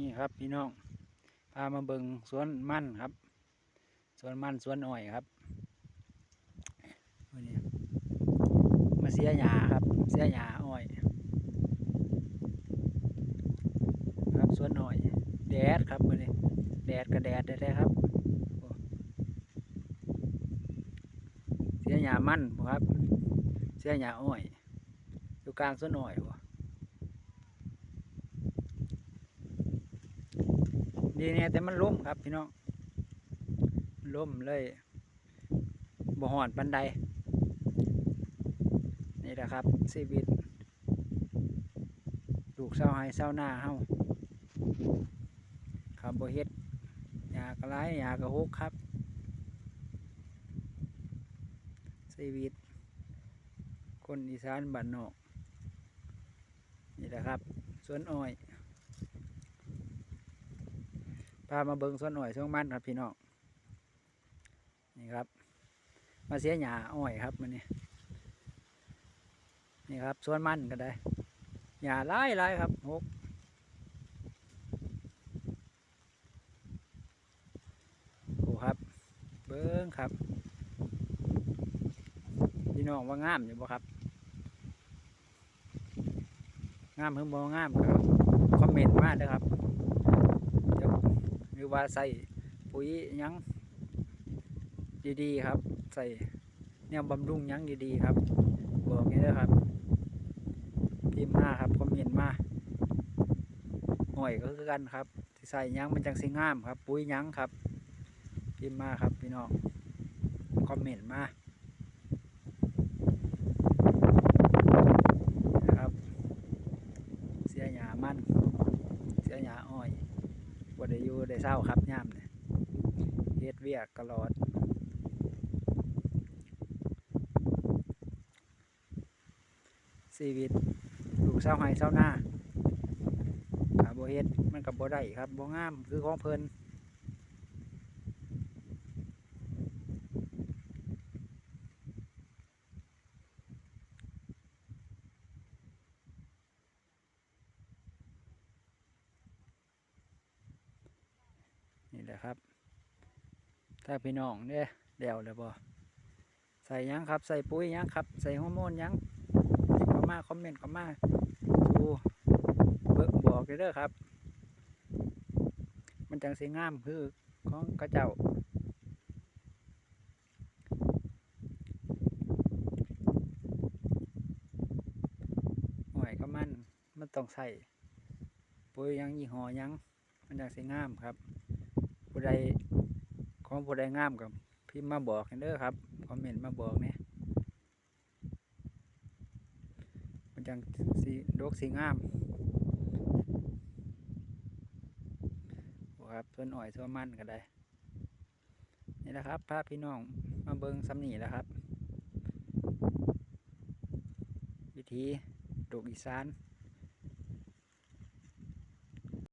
นี่ครับพี่น้อง พามาเบิงสวนมันครับ สวนมันสวนอ้อยครับวันนี้มาเสียหญ้าครับ เสียหญ้าอ้อย ครับสวนอ้อย แดดครับวันนี้แดดกับแดดได้เลยครับเสียหญ้ามันบ่ครับ เสียหญ้าอ้อย อยู่กลางสวนอ้อยบ่ ดีเนี่ยแต่มันล้มครับพี่น้องล้มเลยบ่หอนปันใดนี่แหละครับชีวิตลูกเศร้าให้เศร้าหน้าเฮาครับบ่เฮ็ดยากระไรยากระฮกครับชีวิต คนอีสานบ้านนอกนี่แหละครับสวนอ้อย พามาเบิงส่วนอ้อยช่วงมันครับพี่น้องนี่ครับ มาเสียหญ้าอ้อยครับมันนี่นี่ครับส่วนมันก็ได้หญ้าหลายหลายครับหกโอ้ครับ เบิ้งครับ พี่น้องว่างามอยู่บ่ครับงามเพิ่งบ่งามก็คอมเมนต์มาเด้อครับ ว่าใส่ปุ๋ยยังดีๆครับ ใส่เนี่ยบำรุงยังดีๆครับ บอกนี้ด้วยครับพิมพ์มาครับคอมเมนต์มาหน่อยก็คือกันครับใส่ยังมันจังสิงามครับ ปุ๋ยยังครับพิมพ์มาครับพี่น้องคอมเมนต์มานะครับ เสียหยามัน เสียหยาอ้อย บ่ได้อยู่ได้เศร้าครับย่ำเนี่ยเฮ็ดเวียกตลอดชีวิตลูกเศร้าไห้เศร้าหน้าขาบ่เฮ็ดมันกับบ่ได้ครับบ่งามคือของเพลิน แหละครับ ถ้าพี่น้องเนี่ยเดี่ยวเลยบ่ใส่ยังครับ ใส่ปุ๋ยยังครับ ใส่ฮอร์โมนยังเข้ามาคอมเมนต์เข้ามาดูเบิกบอกเลยเด้อครับ มันจังสีงามคือของกระเจ้าห่วยก็มันมันต้องใส่ปุ๋ยยังยี่ห้อยัง มันจังสีงามครับ ผู้ใดของผู้ใดงามกับพิมพ์มาบอกกันเด้อครับคอมเมนต์มาบอกเนี่ยมันจังสีดกสีงามครับส่วนอ่อยส่วนมันก็ได้นี่แหละครับพาพี่น้องมาเบิงซ้ำนี่แหละครับ วิธีดกอีสาน